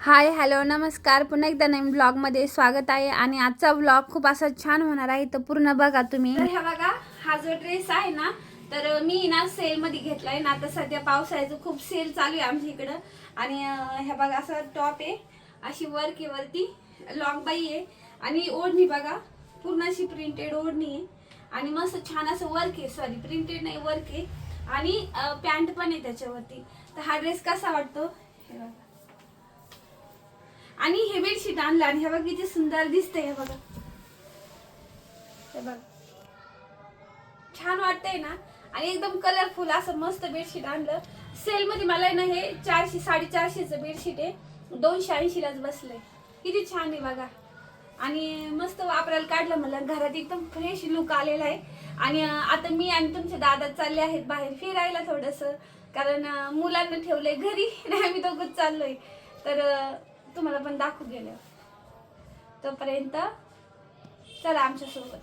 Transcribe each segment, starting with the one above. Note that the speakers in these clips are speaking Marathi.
हाय हॅलो नमस्कार. पुन्हा एकदा नवीन ब्लॉगमध्ये स्वागत आहे आणि आजचा ब्लॉग खूप असा छान होणार आहे. तर पूर्ण बघा तुम्ही. तर ह्या बघा हा जो ड्रेस आहे ना तर मी ना सेलमध्ये घेतला आहे ना आता सध्या पावसाळ्याचं खूप सेल चालू आहे आमच्या इकडं. आणि ह्या बघा असा टॉप आहे. अशी वर्क आहे वरती. लॉंग बाई आहे. आणि ओढणी बघा पूर्ण अशी प्रिंटेड ओढणी आहे. आणि मस्त छान असं वर्क आहे. सॉरी प्रिंटेड नाही वर्क आहे. आणि पॅन्ट पण आहे त्याच्यावरती. तर हा ड्रेस कसा वाटतो? हे बघा. आणि हे बेडशीट आणलं आणि हे बघा किती सुंदर दिसतंय हे बघा. हे बघ. छान वाटतंय ना? आणि एकदम कलरफुल असं मस्त बेडशीट आणलं. सेलमध्ये मला आहे ना हे चारशे साडेचारशेचं बेडशीट आहे. दोनशे ऐंशीलाच बसलंय. किती छान आहे बघा. आणि मस्त वापरायला काढलं मला घरात एकदम फ्रेश लुक आलेला आहे. आणि आता मी आणि तुमचे दादा चालले आहेत बाहेर फिरायला थोडस. कारण मुलांना ठेवलंय घरी नाही आम्ही दोघंच चाललोय. तर तुम्हाला पण दाखवू गेलं. तोपर्यंत चला आमच्यासोबत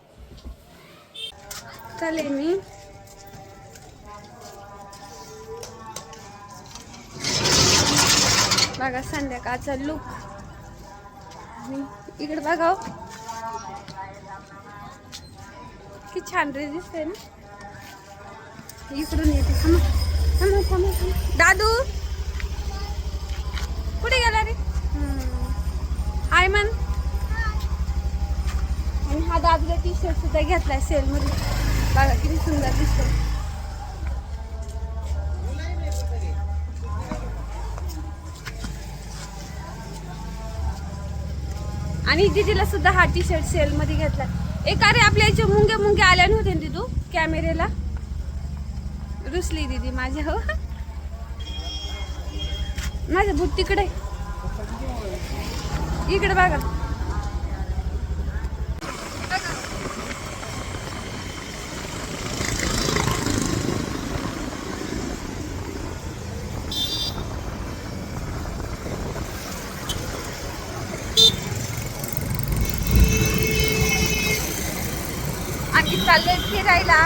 चालेल मी. बघा संध्याकाळचा लुक इकडे बघा हो. किती छान रे दिसते ना. इकडून येते. थांबा. थांबा थांबा थांबा. दादू! शर्ट सुद्धा घेतलाय सेल मध्ये बघा किती सुंदर दिसतो आणि दिदीला सुद्धा हा टी शर्ट सेल मध्ये घेतला एक अरे आपल्या याच्या मुंगे मुंगे आल्या नव्हते ना तू कॅमेरेला? रुसली दीदी माझ्या हो. माझं भूत तिकडे. इकडे बघा आणि चाललोय फिरायला.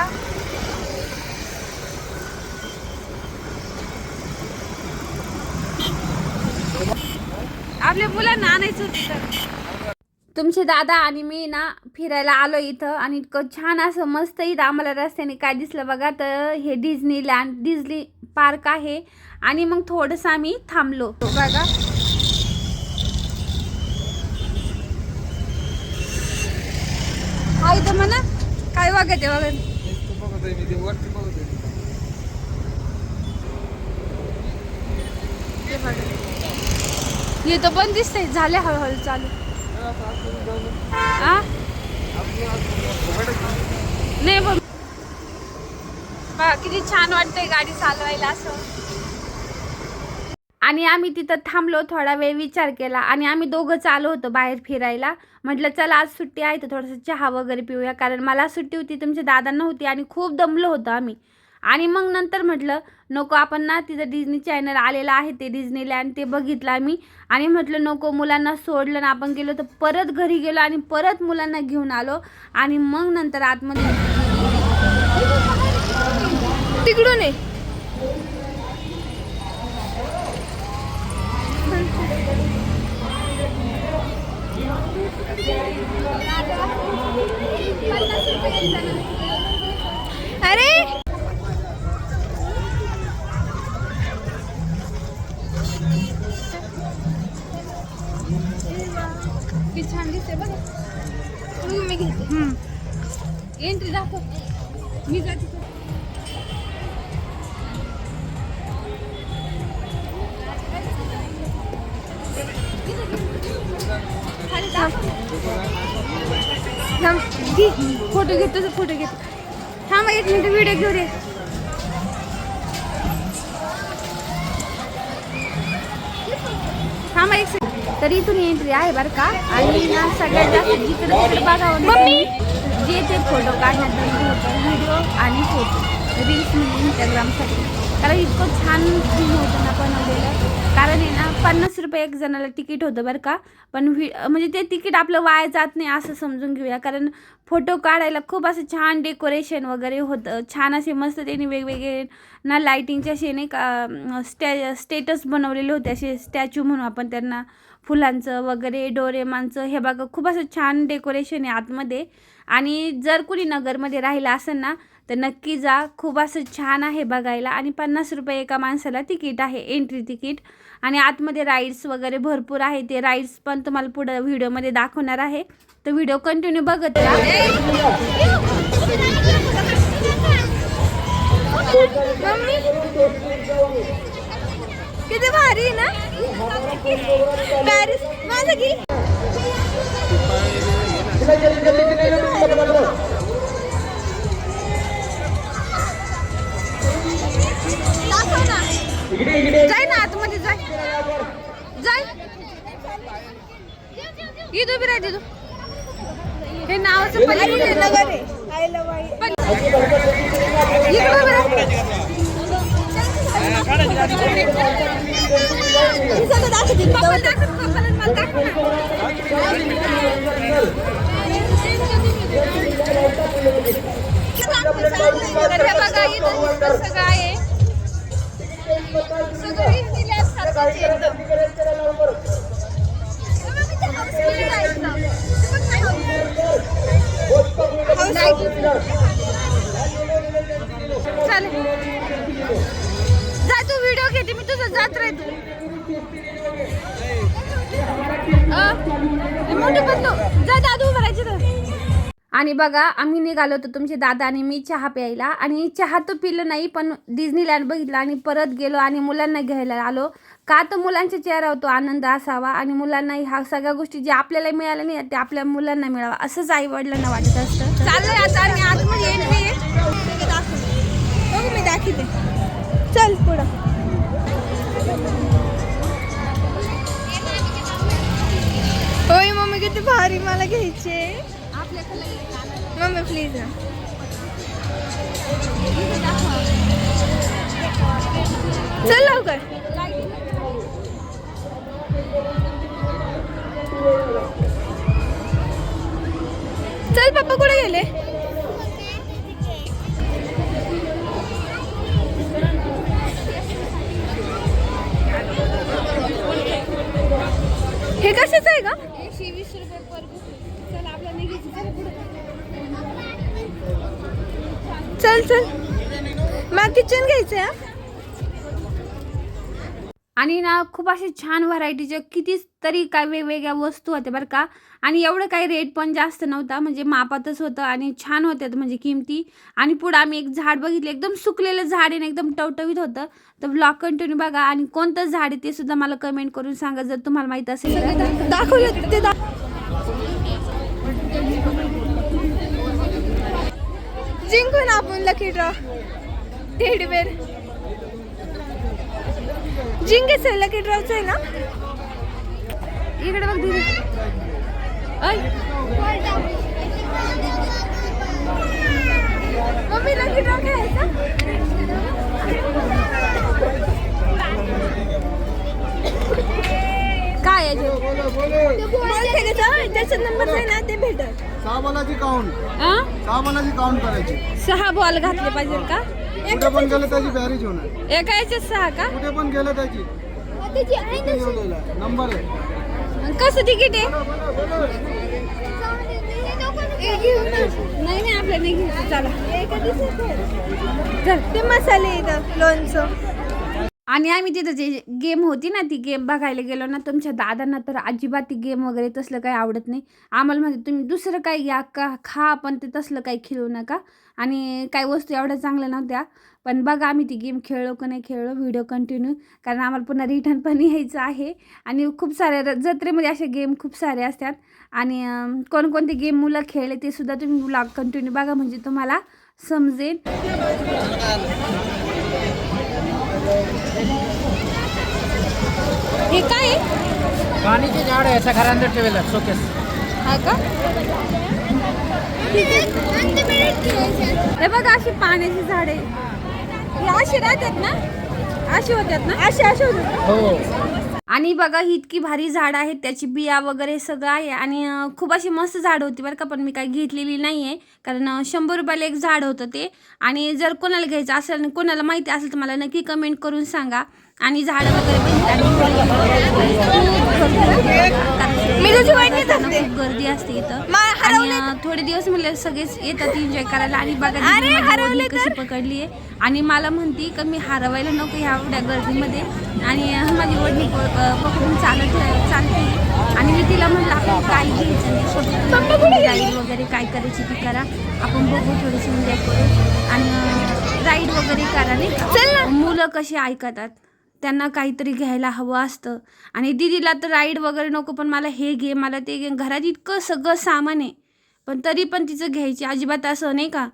आपल्या मुलांना आणायचं होतं तुमचे दादा आणि मी ना फिरायला आलो इथं आणि इतकं छान असं मस्त इथं आम्हाला रस्त्याने काय दिसलं बघा तर हे डिझनी लँड डिझनी पार्क आहे. आणि मग थोडंसं आम्ही थांबलो. बघा. हा इथं म्हणा. काय बघत आहे बघत हे बघा. हे तर पण दिसतंय. झाले हळूहळू चालू. आ? नाही बघ किती छान वाटतंय गाडी चालवायला असं. आणि आम्ही तिथं थांबलो थोडा वेळ विचार केला आणि आम्ही दोघंच आलो होतो बाहेर फिरायला. म्हटलं चला आज सुट्टी आहे तर थोडंसं चहा वगैरे पिऊया. कारण मला सुट्टी होती तुमच्या दादांना होती आणि खूप दमलो होतो आम्ही. आणि मग नंतर म्हटलं नको आपण ना तिथं डिझनी चॅनल आलेलं आहे ते डिझनीलँड ते बघितलं आम्ही. आणि म्हटलं नको मुलांना सोडलं ना आपण गेलो तर परत घरी गेलो आणि परत मुलांना घेऊन आलो. आणि मग नंतर आतमध्ये तिकडून आहे अरे! किती छान दिसते मी घेते एंट्री दाखव मी जाते। थांब, घे. फोटो घेतो फोटो घेतो. थांब एक मिनिट व्हिडिओ घेऊ रे थांबा एक सेकंड तर इथून एंट्री आहे बरं का? आणि ना सगळ्यात जास्त जिकडे तिकडे बघावं मम्मी! जे ते फोटो काढण्यात व्हिडिओ आणि फोटो रील्स म्हणजे इंस्टाग्रामसाठी कारण इतकं छान सीन होतं ना बनवलेलं. कारण आहे ना पन्नास रुपये एक जणाला तिकीट होतं बरं का. पण व्हि म्हणजे ते तिकीट आपलं वाया जात नाही असं समजून घेऊया. कारण फोटो काढायला खूप असं छान डेकोरेशन वगैरे होतं. छान असे मस्त त्यांनी वेगवेगळे ना लाईटिंगचे असे नाही का स्टॅ स्टेटस बनवलेले होते. असे स्टॅच्यू म्हणू आपण त्यांना. फुलांचं वगैरे डोरेमांचं हे बघा खूप असं छान डेकोरेशन आहे आतमध्ये. आणि जर कुणी नगरमध्ये राहिलं असेल ना तर नक्की जा खूप असं छान आहे बघायला आणि पन्नास रुपये एका माणसाला तिकीट आहे एंट्री तिकीट आणि आतमध्ये राईड्स वगैरे भरपूर आहे ते राईड्स पण तुम्हाला पुढं व्हिडिओमध्ये दाखवणार आहे तर व्हिडिओ कंटिन्यू बघत राहा किती भारी ना पॅरिस माझं की जाय ना आतमध्ये जाय. जाय. इथं उभी राहते तू हे नावाचं पलीकडे नगर बघा इथं सगळं आहे. जा तू व्हिडिओ घेते मी तुझं जात राह तू अं, मोठं बदलू जा दादू उभं राहायचे तर आणि बघा आम्ही निघालो होतो तुमचे दादा आणि मी चहा प्यायला. आणि चहा तर पिलं नाही पण डिझनीलँड बघितलं आणि परत गेलो आणि मुलांना घ्यायला आलो. का तर मुलांच्या चेहऱ्यावर तो आनंद असावा आणि मुलांना ह्या सगळ्या गोष्टी ज्या आपल्याला मिळाल्या नाही ते आपल्या मुलांना मिळावा असंच आई वडिलांना वाटत असतं. चाललंय आता आम्ही आतमध्ये मी दाखवते. चल पुढं. होय मम्मी किती भारी मला घ्यायचे. मम्मी प्लीज ना चल लवकर. चल पप्पा कुठे गेले? चल चल मला किचन घ्यायचंय हा. आणि ना खूप असे छान व्हरायटीचे किती तरी काय वेगवेगळ्या वस्तू होत्या बरं का. आणि एवढं काही रेट पण जास्त नव्हता म्हणजे मापातच होतं आणि छान होत्या म्हणजे किमती. आणि पुढं आम्ही एक झाड बघितलं एकदम सुकलेलं झाड आहे ना एकदम टवटवीत होतं. तर ब्लॉग कंटिन्यू बघा आणि कोणतं झाड आहे ते सुद्धा मला कमेंट करून सांगा जर तुम्हाला माहीत असेल तर. दाखवलं ते दा जिंकू ना आपण लकी ड्रॉ टेडी बेर जिंकायचं लकी ड्रॉच आहे ना? इकडे बघ दीदी. ज्याचा नंबर आहे ना ते भेटत सहा बॉलाची काउंट आ? सहा बॉलाची काउंट करायची. सहा बॉल घातले पाहिजे का? कुठे पण गेलं त्याची बॅरेज होणार. एका याच्यात सहा का? कुठे पण गेलं त्याची. त्याची आहे? नंबर आहे. कसं तिकीट आहे? नाही नाही आपल्या नाही घ्यायचं. चला. चल. ते मसाले येतं लोणचं. आणि आम्ही तिथं जे गेम होती ना ती गेम बघायला गेलो ना तुमच्या दादांना तर अजिबात ती गेम वगैरे तसलं काही आवडत नाही. आम्हाला म्हणजे तुम्ही दुसरं काही या का? खा पण ते तसलं काही खेळू नका. आणि काही वस्तू एवढ्या चांगल्या नव्हत्या. पण बघा आम्ही ती गेम खेळलो का नाही खेळलो व्हिडिओ कंटिन्यू. कारण आम्हाला पुन्हा रिटर्न पण यायचं आहे. आणि खूप साऱ्या र- जत्रेमध्ये असे गेम खूप सारे असतात. आणि कोणकोणते गेम मुलं खेळले ते सुद्धा तुम्ही ब्लॉग कंटिन्यू बघा. म्हणजे तुम्हाला समजेल. हे काय पाणीचे झाड आहे असं घरांदर ठेवलं शोकेस हा का? हे बघा अशी पाण्याची झाडे. हे अशी राहतात ना? अशी होत्यात ना? असे असे होते हो. आणि बघा ही इतकी भारी झाड आहेत त्याची बिया वगैरे सगळं आहे आणि खूप अशी मस्त झाड होती बरं का पण मी काही घेतलेली नाही आहे कारण शंभर रुपयाला एक झाड होतं ते. आणि जर कोणाला घ्यायचं असेल आणि कोणाला माहिती असेल तर मला नक्की कमेंट करून सांगा. आणि झाडं वगैरे मी तुझी आणि खूप गर्दी असते इथं. आणि थोडे दिवस म्हणले सगळेच येतात एन्जॉय करायला. आणि बघा कशी पकडली आहे. आणि मला म्हणती का मी हरवायला नको ह्या एवढ्या गर्दीमध्ये. आणि माझी ओढणी पकडून चालत चालते. आणि मी तिला म्हटलं आपण काय घ्यायचं? राईड वगैरे काय करायची ती करा. आपण बघू थोडीशी एन्जॉय करू. आणि राईड वगैरे करा नाही? मुलं कशी ऐकतात? त्यांना काहीतरी घ्यायला हवं असतं. आणि दिदीला तर राईड वगैरे नको पण मला हे घे मला ते घे. घरात इतकं सगळं सामान आहे. पण तरी पण तिचं घ्यायची. अजिबात असं नाही का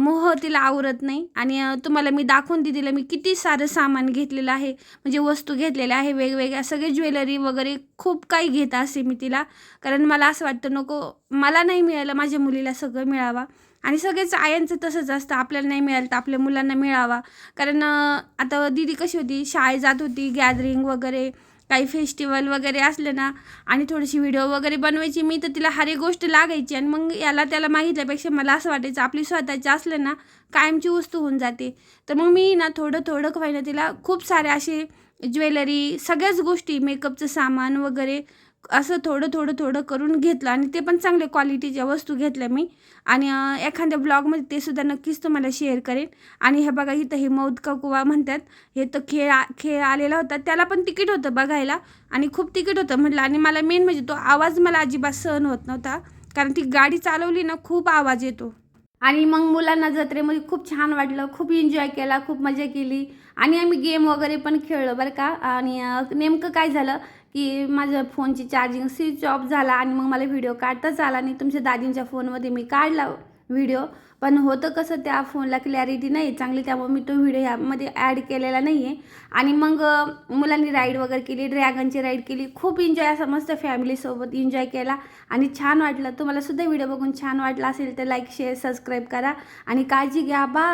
मोह तिला आवरत नाही. आणि तुम्हाला मी दाखवून दिदीला मी किती सारं सामान घेतलेलं आहे. म्हणजे वस्तू घेतलेल्या आहे वेगवेगळ्या. सगळे ज्वेलरी वगैरे खूप काही घेत असे मी तिला. कारण मला असं वाटतं नको मला नाही मिळालं माझ्या मुलीला सगळं मिळावा. आणि सगळेच आयांचं तसंच असतं. आपल्याला नाही मिळालं तर आपल्या मुलांना मिळावा. कारण आता दीदी कशी होती? शाळेत जात होती गॅदरिंग वगैरे काही फेस्टिवल वगैरे असले ना आणि थोडीशी व्हिडिओ वगैरे बनवायची. मी तर तिला हर एक गोष्ट लागायची आणि मग याला त्याला मागितल्यापेक्षा मला असं वाटायचं आपली स्वतःची असलं ना कायमची वस्तू होऊन जाते. तर मग मी ना थोडं थोडं व्हायला तिला खूप सारे असे ज्वेलरी सगळ्याच गोष्टी मेकअपचं सामान वगैरे असं थोडं थोडं थोडं करून घेतलं आणि ते पण चांगल्या क्वालिटीच्या वस्तू घेतल्या मी. आणि एखाद्या ब्लॉगमध्ये ते सुद्धा नक्कीच तुम्हाला शेअर करेन. आणि हे बघा इथं हे मौद का कुवा म्हणतात. हे तर खेळ आ- खेळ आलेला होता. त्याला पण तिकीट होतं बघायला. आणि खूप तिकीट होतं म्हटलं. आणि मला मेन म्हणजे तो आवाज मला अजिबात सहन होत नव्हता. कारण ती गाडी चालवली ना खूप आवाज येतो. आणि मग मुलांना जत्रेमध्ये खूप छान वाटलं. खूप एन्जॉय केला. खूप मजा केली. आणि आम्ही गेम वगैरे पण खेळलो बरं का. आणि नेमकं काय झालं? की माझ्या फोनची चार्जिंग स्विच ऑफ झाला आणि मग मला व्हिडिओ काढताच आला नाही. तुमच्या दादींच्या फोनमध्ये मी काढला व्हिडिओ. पण होतं कसं त्या फोनला क्लॅरिटी नाही चांगली त्यामुळे मी तो व्हिडिओ ह्यामध्ये ॲड केलेला नाही आहे आणि मग मुलांनी राईड वगैरे केली ड्रॅगनची राईड केली. खूप एन्जॉय असा मस्त फॅमिलीसोबत एन्जॉय केला. आणि छान वाटलं. तुम्हाला सुद्धा व्हिडिओ बघून छान वाटला असेल तर लाईक शेअर सबस्क्राईब करा. आणि काळजी घ्या. बा